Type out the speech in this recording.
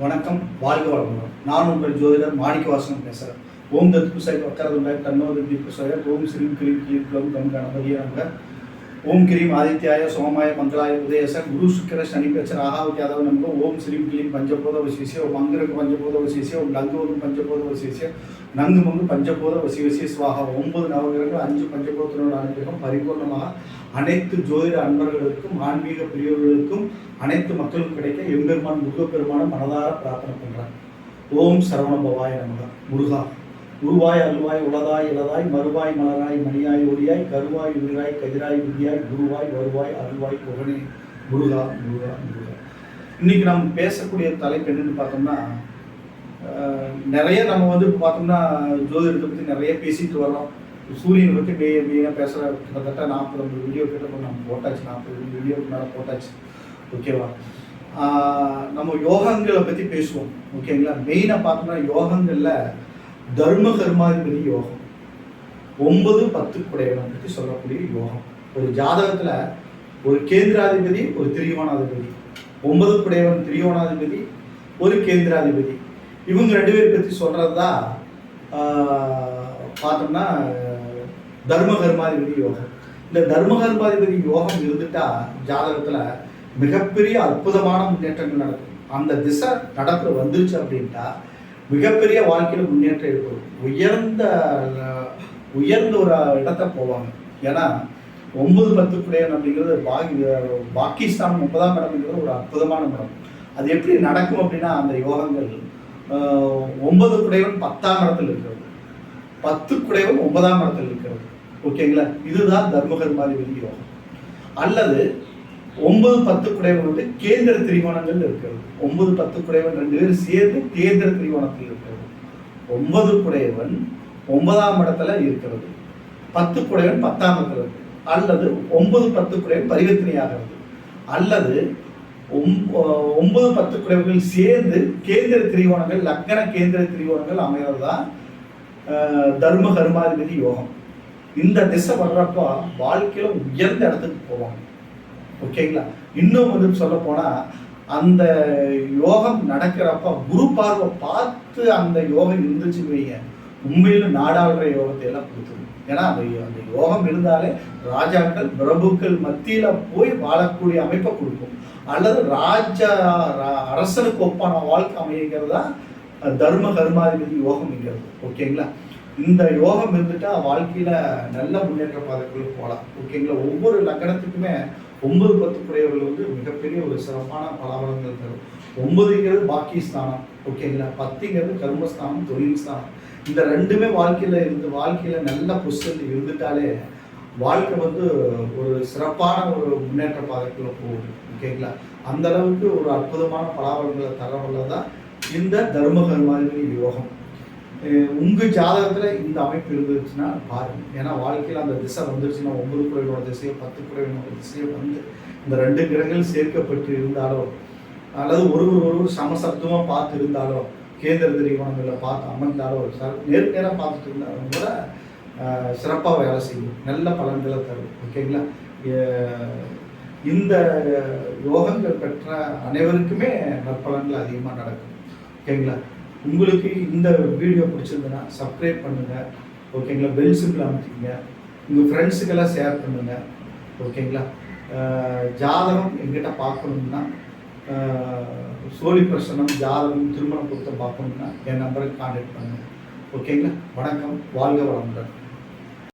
வணக்கம் வாழ்க வளமுடன். நான் உங்கள் ஜோதிடர் மாணிக்க மாணிக்கவாசனம் பேசுகிறேன் ஓம் தத் புசாய் வக்கரதுண்டாய் தன்னோத தீபுசாய ஓம் ஸ்ரீம் கிரீம் கிளீம் கம் கணபதியாக ஓம் கிரீம் ஆதித்யாய சோமாய மங்களாய உதயச குரு சுக்கர சனி பேச்ச ஆகாவுக்கு யாதவ நமக ஓம் ஸ்ரீம் கிளீம் பஞ்சபோத வசிசிய ஓம் அங்கிரக பஞ்சபோத வசிசிய ஓம் லங்கோகம் பஞ்சபோத வசிசிய நங்கு மங்கு பஞ்சபோத வசிவசிய சுவாகா. ஒன்பது நவகிரகங்கள் அஞ்சு பஞ்சபோதனோட அனுகிரகம் பரிபூர்ணமாக. அனைத்து ஜோதிட அன்பர்களுக்கும் ஆன்மீக பிரியவர்களுக்கும் அனைத்து மக்களுக்கும் கிடைக்க எம்பெருமான் முருகப்பெருமான மனதார பிரார்த்தனை பண்ணுறாங்க ஓம் சரவண பவாய நமக. முருகா. உருவாய் அருவாய் உளதாய் இளதாய் மறுவாய் மலராய் மணியாய் ஒளியாய் கருவாய் உயிராய் கதிராய் விதியாய் குருவாய் வருவாய் அருள்வாய் புகழே முருகா முருகா முருகா. இன்னைக்கு நம்ம பேசக்கூடிய தலைப்பு என்னன்னு பார்த்தோம்னா நிறைய நம்ம வந்து பார்த்தோம்னா ஜோதிடத்தை பற்றி நிறைய பேசிட்டு வரோம் சூரியனை பற்றி மெய் மெயினாக பேசுகிற கிட்டத்தட்ட நாற்பது ஐம்பது வீடியோ கிட்ட நம்ம போட்டாச்சு. நாற்பது வீடியோக்கு மேலே போட்டாச்சு. ஓகேவா நம்ம யோகங்களை பற்றி பேசுவோம். ஓகேங்களா மெயினாக பார்த்தோம்னா யோகங்களில் தர்ம கர்மாதிபதி யோகம். ஒன்பது பத்து பற்றி சொல்லக்கூடிய யோகம். ஒரு ஜாதகத்தில் ஒரு கேந்திராதிபதி ஒரு திரியோணாதிபதி ஒன்பது குடையவன் திரியோணாதிபதி ஒரு கேந்திராதிபதி. இவங்க ரெண்டு பேர் பற்றி சொல்கிறது தான் பார்த்தோம்னா தர்ம கர்மாதிபதி யோகம். இந்த தர்ம கர்மாதிபதி யோகம் இருந்துட்டா ஜாதகத்தில் மிகப்பெரிய அற்புதமான முன்னேற்றங்கள் நடக்கும். அந்த திசை நடப்பு வந்துருச்சு அப்படின்ட்டா மிகப்பெரிய வாழ்க்கையில் முன்னேற்றம் ஏற்படும் உயர்ந்த உயர்ந்த ஒரு இடத்த போவாங்க. ஏன்னா ஒன்பது பத்து குடையன் அப்படிங்கிறது பாகி பாகிஸ்தான் முப்பதாம் இடம்ங்கிறது ஒரு அற்புதமான இடம். அது எப்படி நடக்கும் அப்படின்னா அந்த யோகங்கள் ஒன்பது குடையவன் பத்தாம் இடத்தில் இருக்கிறது. பத்து குடையவன் ஒன்பதாம் இடத்தில் இருக்கிறது. ஓகேங்களா? இதுதான் தர்மகர்மாதிபதி யோகம். அல்லது ஒன்பது பத்து குடைவன் வந்து கேந்திர திரிகோணங்கள் இருக்கிறது. ஒன்பது பத்து குடைவன் ரெண்டு பேரும் சேர்ந்து கேந்திர திரிகோணத்தில் இருக்கிறது. ஒன்பது குடையவன் ஒன்பதாம் இடத்துல இருக்கிறது. பத்து குடைவன் பத்தாம் இடத்துல இருக்கு. அல்லது ஒன்பது பத்து குடைவன் பரிவர்த்தனையாகிறது அல்லது ஒன்பது பத்து குடைவர்கள் சேர்ந்து கேந்திர திரிகோணங்கள் லக்கண கேந்திர திரிகோணங்கள் அமைகிறது தான் தர்ம கர்மாதிபதி யோகம். இந்த திசை வர்றப்போ வாழ்க்கையில உயர்ந்த இடத்துக்கு போவாங்க. ஓகேங்களா? இன்னும் வந்து சொல்ல போனால் அந்த யோகம் நடக்கிறப்ப குரு பார்வை பார்த்து அந்த யோகம் இருந்துச்சுன்னு வைங்க. உண்மையில நாடாளுற யோகத்தை எல்லாம் கொடுத்துரும். ஏன்னா அந்த அந்த யோகம் இருந்தாலே ராஜாக்கள் பிரபுக்கள் மத்தியில் போய் வாழக்கூடிய அமைப்பை கொடுக்கும். அல்லது ராஜா ரா- அரசனுக்கு ஒப்பான வாழ்க்கை அமைங்கிறது தான் தர்ம கர்மாதிபதி யோகம்ங்கிறது ஓகேங்களா? இந்த யோகம் இருந்துட்டா வாழ்க்கையில நல்ல முன்னேற்ற பாதைகளுக்கு போகலாம். ஓகேங்களா? ஒவ்வொரு லக்கணத்துக்குமே ஒன்பது பத்து குடையவர்கள் வந்து மிகப்பெரிய ஒரு சிறப்பான பலாபலங்கள் தரும். ஒன்பதுங்கிறது பாக்கி ஸ்தானம் ஓகேங்களா பத்துங்கிறது கர்மஸ்தானம் தொழில் ஸ்தானம் இந்த ரெண்டுமே வாழ்க்கையில் இருந்து வாழ்க்கையில் நல்ல பொசிஷன் இருந்துட்டாலே வாழ்க்கை வந்து ஒரு சிறப்பான ஒரு முன்னேற்ற பாதைக்குள்ளே போகுது. ஓகேங்களா அந்த அளவுக்கு ஒரு அற்புதமான பலாபலங்களை தரவல்லதான் இந்த தர்ம கர்மாதிபதி யோகம். உங்கள் ஜாதகத்தில் இந்த அமைப்பு இருந்துச்சுன்னா பாருங்கள் ஏன்னா வாழ்க்கையில் அந்த திசை வந்துருச்சுன்னா ஒன்பது குறைவோட திசையோ பத்து குறைகளோட திசையோ வந்து இந்த ரெண்டு கிரகங்கள் சேர்க்கப்பட்டு இருந்தாலோ அல்லது ஒருவர் ஒருவர் சமசப்தமாக பார்த்து இருந்தாலோ கேந்திர திரிகோணங்களில் பார்த்து அமர்ந்தாலோ சார் நேருக்கு நேராக பார்த்துட்டு இருந்தாலும் கூட சிறப்பாக வேலை செய்யும். நல்ல பலன்களை தரும். ஓகேங்களா? இந்த யோகங்கள் பெற்ற அனைவருக்குமே நற்பலன்கள் அதிகமாக நடக்கும். ஓகேங்களா? உங்களுக்கு இந்த வீடியோ பிடிச்சிருந்ததுன்னா சப்ஸ்கிரைப் பண்ணுங்கள் ஓகேங்களா பெல் சிம்பிள் அமைச்சிங்க உங்கள் ஃப்ரெண்ட்ஸுக்கெல்லாம் ஷேர் பண்ணுங்கள் ஓகேங்களா ஜாதகம் எங்கிட்ட பார்க்கணும்னா சோழி பிரசனம் ஜாதகம் திருமண பொருத்தம் பார்க்கணும்னா என் நம்பருக்கு கான்டாக்ட் பண்ணுங்கள் ஓகேங்களா வணக்கம். வாழ்க வளமுடன்.